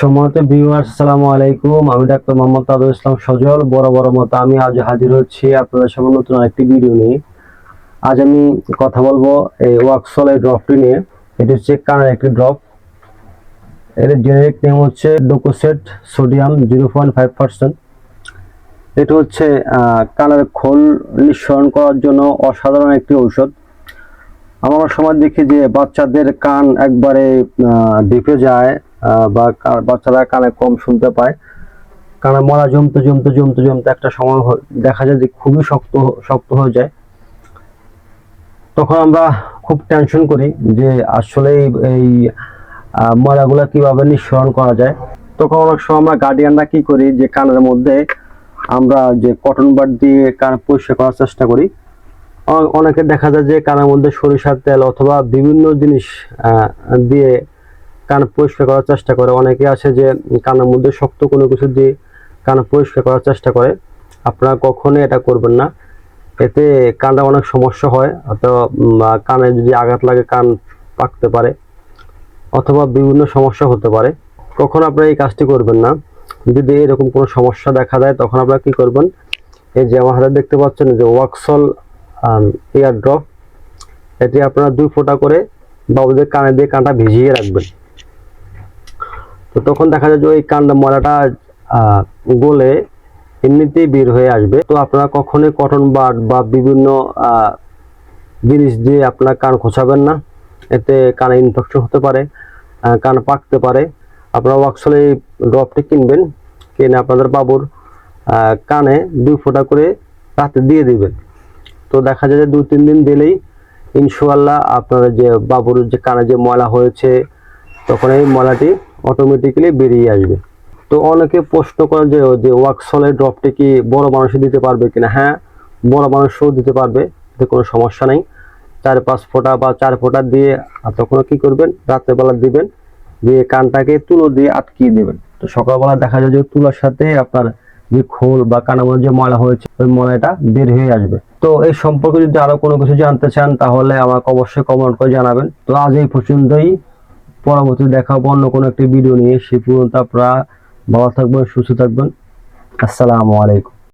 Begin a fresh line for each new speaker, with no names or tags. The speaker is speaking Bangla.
সম্মানিত ভিউয়ার্স আসসালামু আলাইকুম। আমি ডাক্তার মোহাম্মদ তাজুল ইসলাম সজল, বড় বড় মতো। আমি আজ হাজির হচ্ছি আপনাদের সামনে নতুন আরেকটি ভিডিও নিয়ে। আজ আমি কথা বলব এই ওয়াক্সল এই ড্রপটি নিয়ে। এটি হচ্ছে কানের একটি ড্রপ এর জেনেরিক নেম হচ্ছে docusate sodium zero point five percent এটা হচ্ছে কানের খোল নিঃসরণ করার জন্য অসাধারণ একটি ঔষধ। আমরা সময় দেখি যে বাচ্চাদের কান একবারে ডিপে যায় বা বাচ্চারা কানে কম শুনতে পায়। কানে মরা জমতে জমতে জমতে জমতে একটা সময় দেখা যায় যে খুবই শক্ত শক্ত হয়ে যায়। তখন আমরা খুব টেনশন করি যে আসলে এই- ময়লাগুলো কীভাবে নিঃসরণ করা যায়। তখন অনেক সময় আমরা গার্ডিয়ানরা কি করি যে কানের মধ্যে আমরা যে কটন বাড দিয়ে কান পরিষ্কার করার চেষ্টা করি। অনেকে দেখা যায় যে কানের মধ্যে সরিষার তেল অথবা বিভিন্ন জিনিস দিয়ে কান পরিষ্কার করার চেষ্টা করে। অনেকে আছে যে কানের মধ্যে শক্ত কোনো কিছু দিয়ে কান পরিষ্কার করার চেষ্টা করে। আপনারা কখনোই এটা করবেন না। এতে কানটা অনেক সমস্যা হয়, অথবা কানে যদি আঘাত লাগে কান পাকতে পারে, অথবা বিভিন্ন সমস্যা হতে পারে। কখন আপনারা এই কাজটি করবেন না। যদি এরকম কোনো সমস্যা দেখা দেয়, তখন আপনারা কি করবেন? এই যে আমার দেখতে পাচ্ছেন যে ওয়াক্সল এয়ার ড্রপ এটি আপনারা দুই ফোঁটা করে বাবুদের কানে দিয়ে কানটা ভিজিয়ে রাখবেন। তো তখন দেখা যায় যে ওই কানটা ময়লাটা গলে এমনিতেই বের হয়ে আসবে। তো আপনারা কখনোই কটন বাড বা বিভিন্ন জিনিস দিয়ে আপনারা কান খোঁচাবেন না। এতে কানে ইনফেকশন হতে পারে কান পাকতে পারে। আপনারা ওয়াক্সলে ড্রপটি কিনবেন, কিনে আপনাদের বাবুর কানে দুই ফোঁটা করে রাতে দিয়ে দিবেন। তো দেখা যায় যে দুই তিন দিন দিলেই ইনশাল্লাহ আপনার যে বাবুর যে কানে যে ময়লা হয়েছে, তখন এই ময়লাটি অটোমেটিক্যালি বেরিয়ে আসবে। তো অনেকে প্রশ্ন করে যে যে ওয়াক্সলের ড্রপটি কি বড় মানুষে দিতে পারবে কিনা? হ্যাঁ বড় মানুষও দিতে পারবে, এতে কোনো সমস্যা নেই। চার পাঁচ ফোঁটা বা চার ফোঁটা দিয়ে তখন কি করবেন? রাত্রেবেলা দিবেন, দিয়ে কানটাকে তুলো দিয়ে আটকিয়ে দেবেন। তো সকালবেলা দেখা যায় যে তুলার সাথে আপনার যে খোল বা কানের যে ময়লা হয়েছে, ওই ময়লাটা বের হয়ে আসবে। তো এই সম্পর্কে যদি আরও কোনো কিছু জানতে চান, তাহলে আমাকে অবশ্যই কমেন্ট করে জানাবেন। তো আজ এই পর্যন্তই। পরবর্তী দেখা হব অন্য কোনো একটি ভিডিও নিয়ে। সে পর্যন্ত আপনারা ভালো থাকবেন, সুস্থ থাকবেন। আসসালামু আলাইকুম।